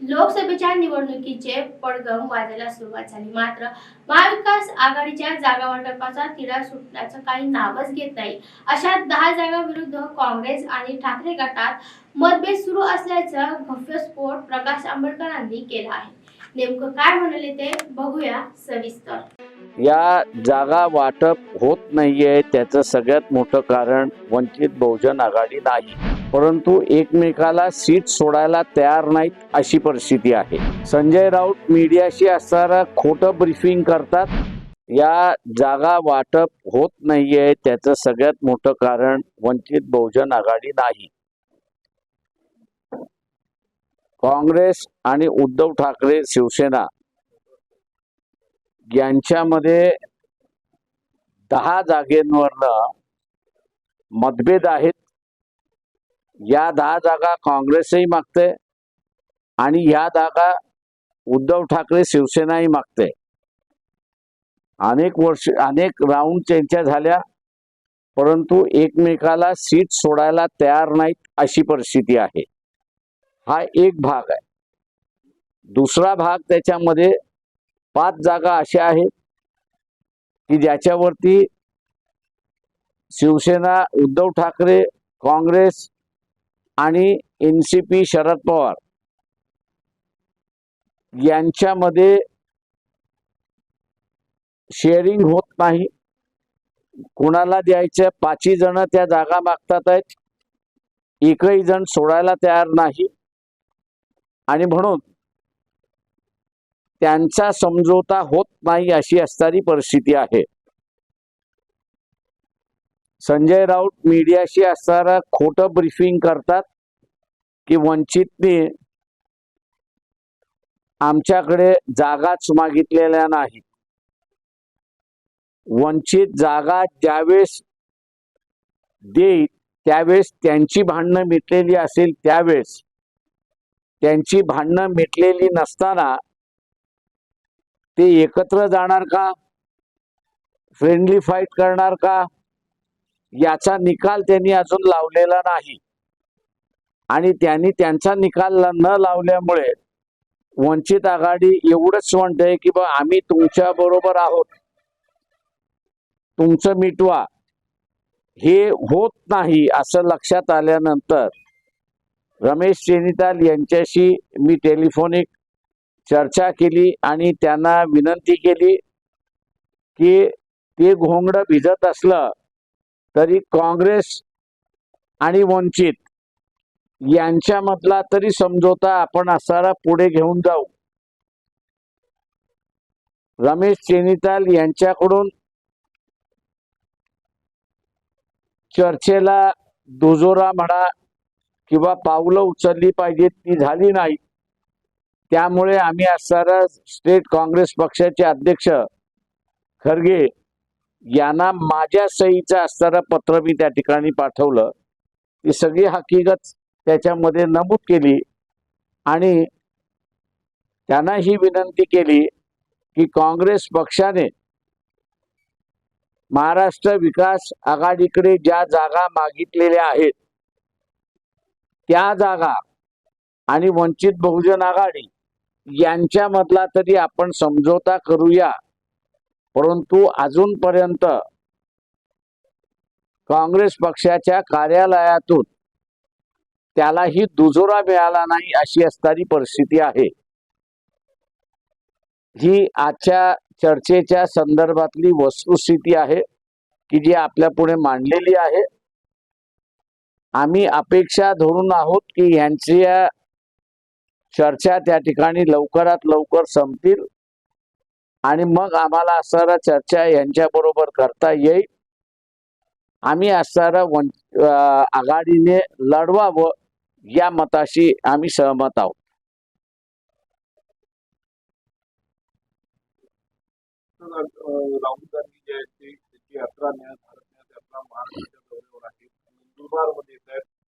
लोकसभेच्या निवडणुकीचे पडगम वाजायला सुरुवात झाली. मात्र महाविकास आघाडीच्या जागा वाटपाचा तिढा सुटण्याचं काही नावच घेत नाही. अशा दहा जागा विरुद्ध काँग्रेस आणि ठाकरे गटात मतभेद सुरू असल्याचं घटस्फोट प्रकाश आंबेडकरांनी केला आहे. नेमकं काय म्हणाले ते बघूया सविस्तर. या जागा वाटप होत नाहीये त्याचं सगळ्यात मोठं कारण वंचित बहुजन आघाडी नाही. परंतु एकमेकाला सीट सोडायला तयार नाहीत अशी परिस्थिती आहे. संजय राऊत मीडियाशी असणारा खोटं ब्रीफिंग करतात. या जागा वाटप होत नाहीये त्याचं सगळ्यात मोठं कारण वंचित बहुजन आघाडी नाही. काँग्रेस आणि उद्धव ठाकरे शिवसेना यांच्यामध्ये दहा जागेंवरनं मतभेद आहेत. या दहा जागा काँग्रेसही मागते आणि या जागा उद्धव ठाकरे शिवसेनाही मागते. अनेक वर्ष अनेक राऊंड त्यांच्या झाल्या परंतु एकमेकाला सीट सोडायला तयार नाहीत अशी परिस्थिती आहे. हा एक भाग आहे. दुसरा भाग त्याच्यामध्ये पाच जागा अशा आहेत की ज्याच्यावरती शिवसेना उद्धव ठाकरे काँग्रेस आणि N C P Sharad Pawar यांच्यामध्ये शेअरिंग होत नाही. कुणाला द्यायचं? पाचही जण त्या जागा मागतात आहेत. एकही जण सोडायला तयार नाही. आणि म्हणून त्यांचा समझोता होत नाही अशी असणारी परिस्थिती आहे. संजय राऊत मीडियाशी असणारा खोटं ब्रीफिंग करतात की वंचितने आमच्याकडे जागाच मागितलेल्या नाही वंचित जागा ज्यावेळेस देईल त्यावेळेस त्यांची भांडणं मिटलेली असेल त्यावेळेस त्यांची भांडणं मिटलेली नसताना ते एकत्र जाणार का? फ्रेंडली फाईट करणार का? याचा निकाल त्यांनी अजून लावलेला नाही. आणि त्यांनी त्यांचा निकाल न लावल्यामुळे वंचित आघाडी एवढंच म्हणते की बा आम्ही तुमच्या बरोबर आहोत. तुमचं मिटवा. हे होत नाही असं लक्षात आल्यानंतर रमेश चेनिताल यांच्याशी मी टेलिफोनिक चर्चा केली आणि त्यांना विनंती केली की ते घोंगडं भिजत असलं तरी काँग्रेस आणि वंचित यांच्यामधला तरी समझोता आपण असारा पुढे घेऊन जाऊ. रमेश चेनिताल यांच्याकडून चर्चेला दुजोरा म्हणा किंवा पावलं उचलली पाहिजेत ती झाली नाही. त्यामुळे आम्ही असणारा स्टेट काँग्रेस पक्षाचे अध्यक्ष खरगे यांना माझ्या सहीचं असणारं पत्र मी त्या ठिकाणी पाठवलं. ती सगळी हकीकत त्याच्यामध्ये नमूद केली आणि त्यांना ही विनंती केली की काँग्रेस पक्षाने महाराष्ट्र विकास आघाडीकडे ज्या जागा मागितलेल्या आहेत त्या जागा आणि वंचित बहुजन आघाडी यांच्यामधला तरी आपण समझोता करूया. परंतु अजूनपर्यंत काँग्रेस पक्षाच्या कार्यालयातून त्यालाही दुजोरा मिळाला नाही अशी असणारी परिस्थिती आहे. ही आजच्या चर्चेच्या संदर्भातली वस्तुस्थिती आहे की जी आपल्या पुढे मांडलेली आहे. आम्ही अपेक्षा धरून आहोत की यांच्या चर्चा त्या ठिकाणी लवकरात लवकर संपतील. आणि मग आम्हाला असणारा चर्चा यांच्या बरोबर करता येईल आम्ही असणारा आघाडीने लढवावं या मताशी आम्ही सहमत आहोत राहुल गांधी जे आहेत ते यात्रा भारत यात्रा महाराष्ट्राच्या दौऱ्यावर नंदुरबारमध्ये येत आहेत